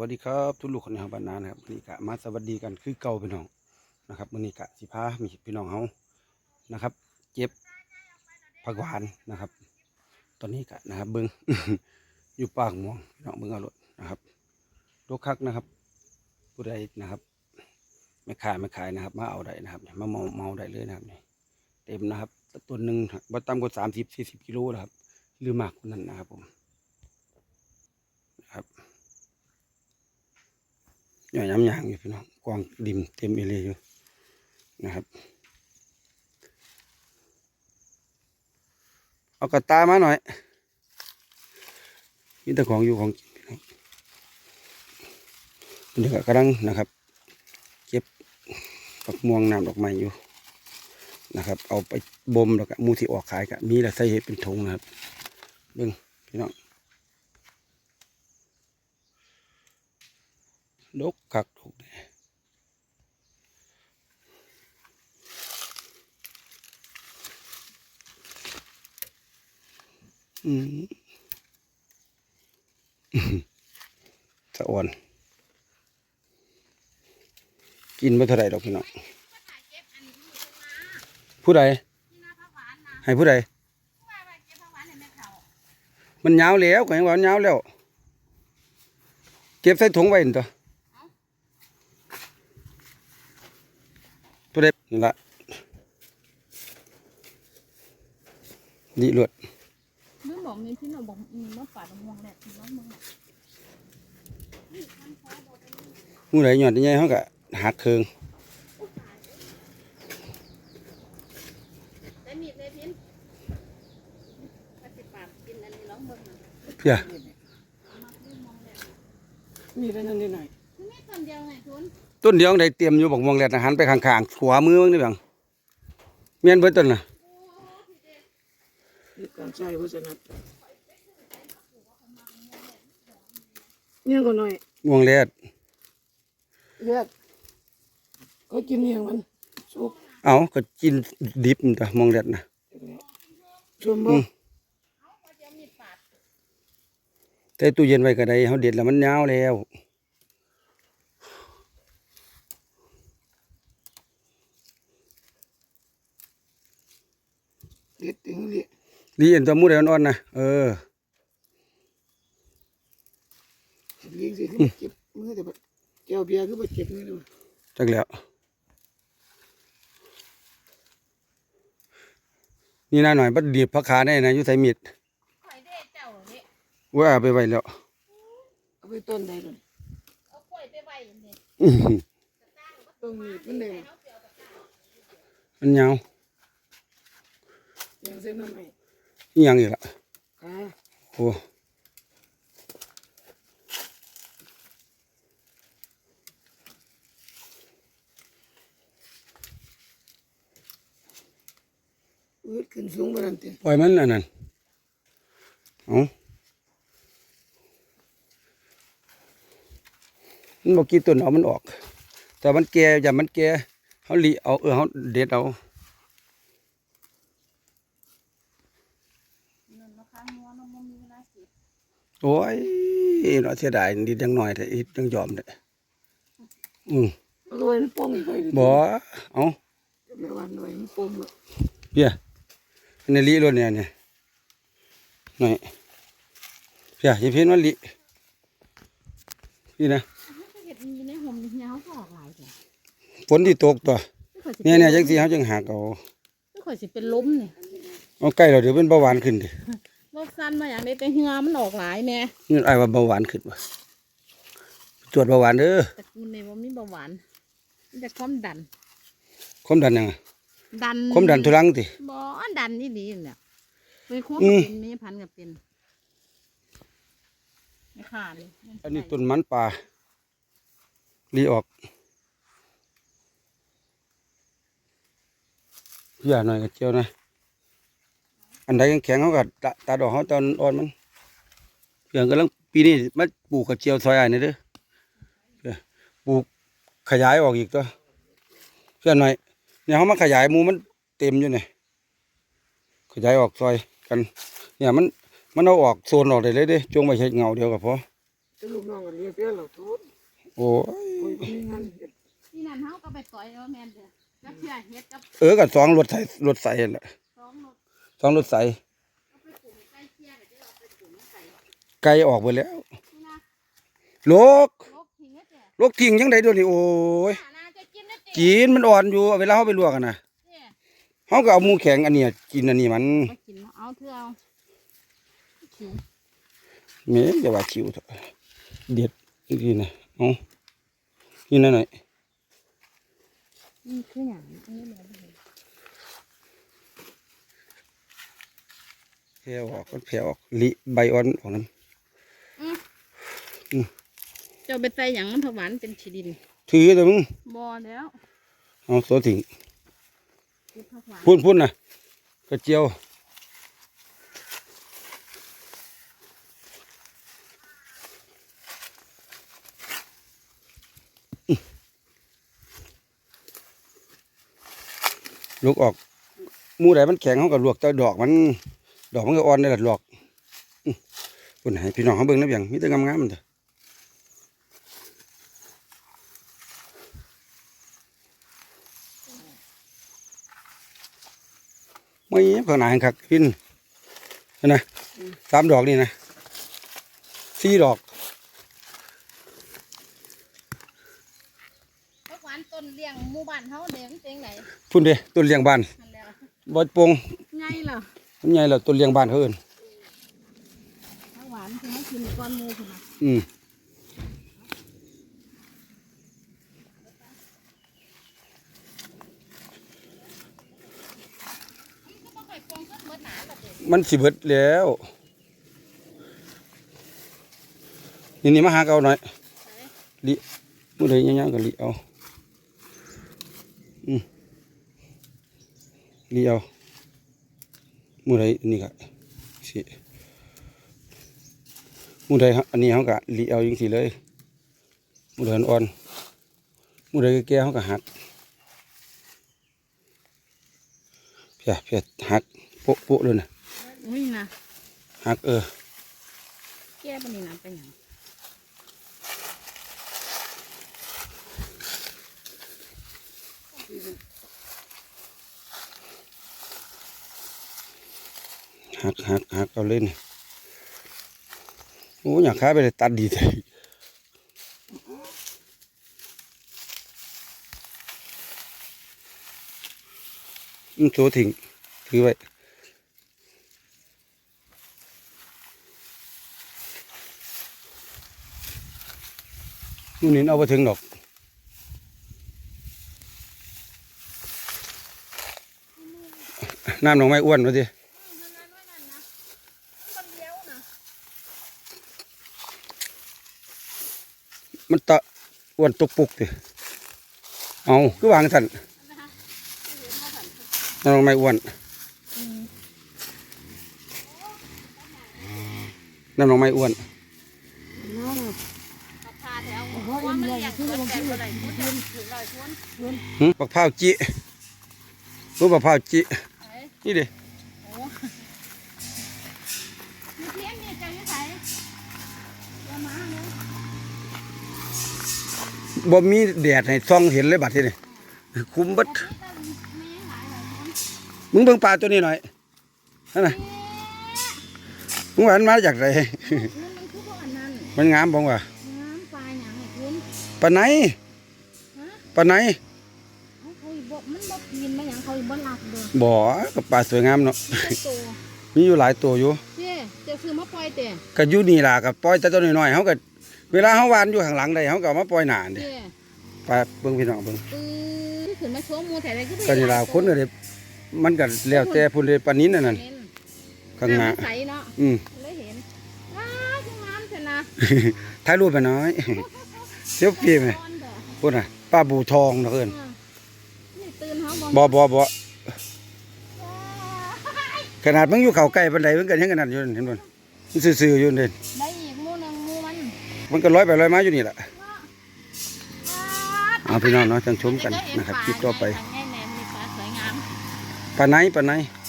วัสดีครับทุกลูกคนในบ้านนานะครับวันนี้กะมาสวัสดีกันคือเก่าพี่น้องนะครับวันนี้กะสิพามีพี่น้องเฮานะครับ เจ็บผักหวานนะครับ ตอนนี้กะนะครับเบิ้งอยู่ปากม่วงพี่น้องเบิ้งเอารถนะครับรกคักนะครับผู้ใดนะครับ ไม่ขายไม่ขายนะครับ มาเอาได้นะครับมาเมาเมาได้เลยนะครับนี่เต็มนะครับตัวหนึ่งบ่ต่ำกว่าสามสิบสี่สิบกิโลนะครับหรือมากกว่านั้นนะครับผมนะครับ ย่อยย้ำยางอยู่พี่น้องกวางดิมเต็มเอเลยอยู่นะครับ เอากระตามาหน่อยมีแต่ของอยู่ของกินพี่น้องเดี๋ยวก็กำลังนะครับเก็บปักม่วงน้ำดอกไม้อยู่นะครับ เอาไปบ่มแล้วก็มูที่ออกขายก็มีแล้วใส่เห็ดเป็นถุงนะครับเบิ่งพี่น้อง ดกคักดกเนี่ยอืมสะอ่อน กินไม่เท่าไหรดอกพี่น้องผู้ใดให้ผู้ใดมันยาวแล้วก็ยังว่ามันยาวแล้ว เก็บใส่ถุงไว้นี่ตัว ตัวเด็บ นี่ละดีลวดเมื่อบอกมีที่เราบอกมีมะฝาดมะม่วงแหละน้องมึงอะมูไหนหยอดยังไงเขาก็หักเคืองได้มีดได้พินปฏิปาดกินอันนี้น้องมึงอะเพื่อมีแต่นั่นนิดหน่อยคือไม่ต้นเดียวไงทุน ต้นเดียวได้เตรียมอยู่บอกมองแลดหันไปข้างๆขวามือมั้งนี่บังเมียนเบิดต้นน่ะมีการใช้เพราะฉะนั้นเนี่ยก็หน่อยมองแลดเลือดก็กินเนี่ยมันสุกเอาก็กินดิบนี่ตัวมองแลดนะชมบ่แต่ตู้เย็นไว้ก็ได้เขาเด็ดแล้วมันยาวแล้ว เด็ดถึงเลี้ยดีเอ็นตัวมูได้อ่อนๆนะเออเลี้ยงสิเจ็บมือแต่แบบแก้วเบียร์ก็บ่เจ็บมือเลยว่ะจักแล้ว นี่น่าหน่อยบัดดีบพักขาได้นะอยู่ใส่มีดข่อยได้เจ้าเนี่ยว่าเอาไปไว้แล้วเอาไปต้นใดเลยเอากล้วยไปไว้เนี่ยอื้อหือต้นมีดมันแดงมันยาว ยังเส้นน้ำใหม่นี่ยังอีกละขาโอ้อืดขึ้นสูงบ่นั่นติปล่อยมันอันนั้นเอามันบอกกี่ต้นเอามันออก แต่มันแก่อย่ามันแก่เขาหลีเอาเออเขาเด็ดเอา นั่นนะคะงัวน้องมึงมีเวลาสิ โอ้ยเนาะเสียดายนิดยังหน่อยแต่อีกยังยอมเลยอืมเอาไว้มันป้องไปดิบ่เอาแม่วันหน่อยมันป้องแล้วเบี้ยอันนี้ลีรถเนี่ยเนี่ยหน่อยเบี้ยอย่าเพี้ยนมันลีพี่นะมันก็เห็ดมีในห่มยาวก็ออกหลายแต่ฝนที่ตกตัวเนี่ยเนี่ยจังสีเขาจังหักเอาก็ข่อยสิเป็นล้มเนี่ยเอาใกล้เราเดี๋ยวเป็นเบาหวานขึ้นดิ รถสั้นมาอย่างนี้แต่เหือมันออกหลายแน่นี่ไอ้ายว่าเบาหวานขึ้นวะตรวจเบาหวานเด้อตระกูลในว่ามีเบาหวานมีแต่ความดัน ความดันยังไงดันความดันทุลังติบ่ดันนี่ดีเนี่ยเป็นควบอืมเป็นมีพันกับเป็นไม่ขาดเลยอันนี้ต้นมันป่าลีออกพี่าหน่อยกับเจียวนะ อันใดแข็งๆเขาก็ตาตาดอกเขาตอนอ่อนมันเพื่อนกำลังปีนี้มาปลูกกระเจียวซอยอ้ายนี่เด้อเพื่อปลูกขยายออกอีกตัวเพื่อนหน่อยเนี่ยเขามาขยายหมูมันเต็มอยู่เนี่ยขยายออกซอยกัน เนี่ยมันมันเอาออกโซนออกได้เลยเด้จงไปใช้เงาเดียวกับพอแต่ลูกน้องกันเรียกเสียเราทุนโอ้ยคุยมีงานเฮ็ดที่นั่นเขาก็ไปต่อยว่าแม่นเด้อกับเชื่อเฮ็ดกับเออกับสองรถใส่รถใส่นั่นแหละ สองนกสองรถใส่เอาไปปลูกใกล้เชี่ยเดี๋ยวเอาไปปลูกใส่ไกลออกไปแล้วนี่นะโลกลกทิ้งเด้อโลกทิ้งยังไงด้วยนี่โอ้ยหานาจะกินนะเจ๊กินมันอ่อนอยู่เวลาเขาไปลวกกันนะเจ๊เขาก็เอาหมูแข็งอันเนี้ยกินอันนี้มันมากินเนาะเอาเถอะเอาขิงเมย์อย่าว่าชิวเถอะเด็ดอีกทีนะเอากินหน่อยหน่อยนี่คือหยังอันนี้แหละ แผ่วออกก็แผ่วออกลิใบอ่อนของนั้นเจ้าไปใส่หยังมันถวานเป็นฉีดิน ถือแต่มึงบ่แล้วเอาโซถิงเก็บผักหวานพุ่นพุ่นนะกระเจียวอื้อลูกออกหมูไหนมันแข็งเขาก็ลวกแต่ดอกมัน ดอกมันก็อ่อนได้ละลวกอื้อพุ่นให้พี่น้องเขาเบิ่งนะเบียงมีแต่งามๆมันเถอะไม่ขนาดคักพินเห็นนะสามดอกนี่นะสี่ดอกผักหวานต้นเลี้ยงหมู่บ้านเฮาเด้มันเป็นไงพุ่นเด้ต้นเลี้ยงบ้านนั่นแหละบ่ปงไงล่ะมันใหญ่แล้วต้นเลี้ยงบ้านเขาเอิ้นผักหวานคือ ให้กินก้อนหมูพุ่นน่ะอืมมันก็บ่ค่อยปองก็เบิดหนาล่ะเด้มันสิเบิดแล้ว นี่นี่มาหาเกเอาหน่อยลิมือใดยังยังก็ลิเอา อืมลิเอา มือใดนี่ก็สิมือใดฮะอันนี้เขาก็ลิเอาจังสิเลยมือใดอ่อนมือใดแก่ๆเขาก็หักเพียเพียหักโปะโปะเลยนะอุ้ยนะหักเออแก้ปานนี้นะเป็นหยัง หักหักหักเอาเล่นโอ้อยากขายไปเลยตัดดีเลยอืมโชว์ทิ้งถือไว้นู่นนี่เอาไปถึงดอกน้ำหนองไม้อ้วนมาสิ นั่นนั่นนั่นนะคนเดียวนะ มันตะอ้วนตุกปุกติเอาคือวางสันนะคะเห็นเขาสั่นน้องไม่อ้วนน้ำน้องไม่อ้วนน้าน่ะเขาพาแถวว่ามันเลี้ยงเกินแต่บ่ได้พูดถึงถึงร้อยคนหึบักพร้าวจิรู้บักพร้าวจิเอ้ยนี่ดิโอ้มีเพียงนี่เจ้าอยู่ไสอย่ามาเด้อ บ่มีแดดให้ส่องเห็นเลยบัดทีนี่คุมเบัดแต่พี่ก็ไม่ยังหลายหลายคนมึงเบิ่งปลาตัวนี้หน่อยนั่นน่ะมึงว่ามันมาจากไหนเอ๊ะมันมันคือพวกอันนั้นมันงามบ่ว่าน้ำปลาหยังไอ้คุณปลาไหนฮะปลาไหนเอาเขาอีบ่มันบ่กินมาหยังเขาอีบ่รักเด้อบ่ก็ปลาสวยงามเนาะเป็นตัวมีอยู่หลายตัวอยู่เจ้เจ้าซื้อมาปล่อยเต้ก็อยู่นี่ล่ะก็ปล่อยแต่ตัวน้อยๆเฮาก็ เวลาเฮาวานอยู่ข้างหลังได้เฮาก็เอามาปล่อยหน้าเด้เจ้ไปเบิ่งพี่น้องเบิ่งปื้อขึ้นมาโชว์หมูแถวใดก็ไปก็นี่ล่ะคนก็ได้มันก็แล้วแต่ผู้ใดปานนี้นั่นน่ะข้างหน้าน้ำใสเนาะอืม เลยเห็นว้าคือน้ำเถอะนะถ่ายรูปไปหน้อยเดี๋ยวปีไหมร้อนเด้อพุ่นน่ะป้าบูทองเนาะเอิ้นอ่านี่ตื่นเฮาบ่บ่บ่บ่ว้าขนาดมึงอยู่เข้าใกล้ปานใดมันก็ยังขนาดอยู่นั่นเห็นบ่มันซื่อๆอยู่นั่นได้อีก มันก็ลอยไปลอยมาอยู่นี่แหละว้าเอาพี่น้องเนาะจังชมกันนะครับคลิปต่อไปทางแง่แหนมมีปลาสวยงามปลาไหนปลาไหนป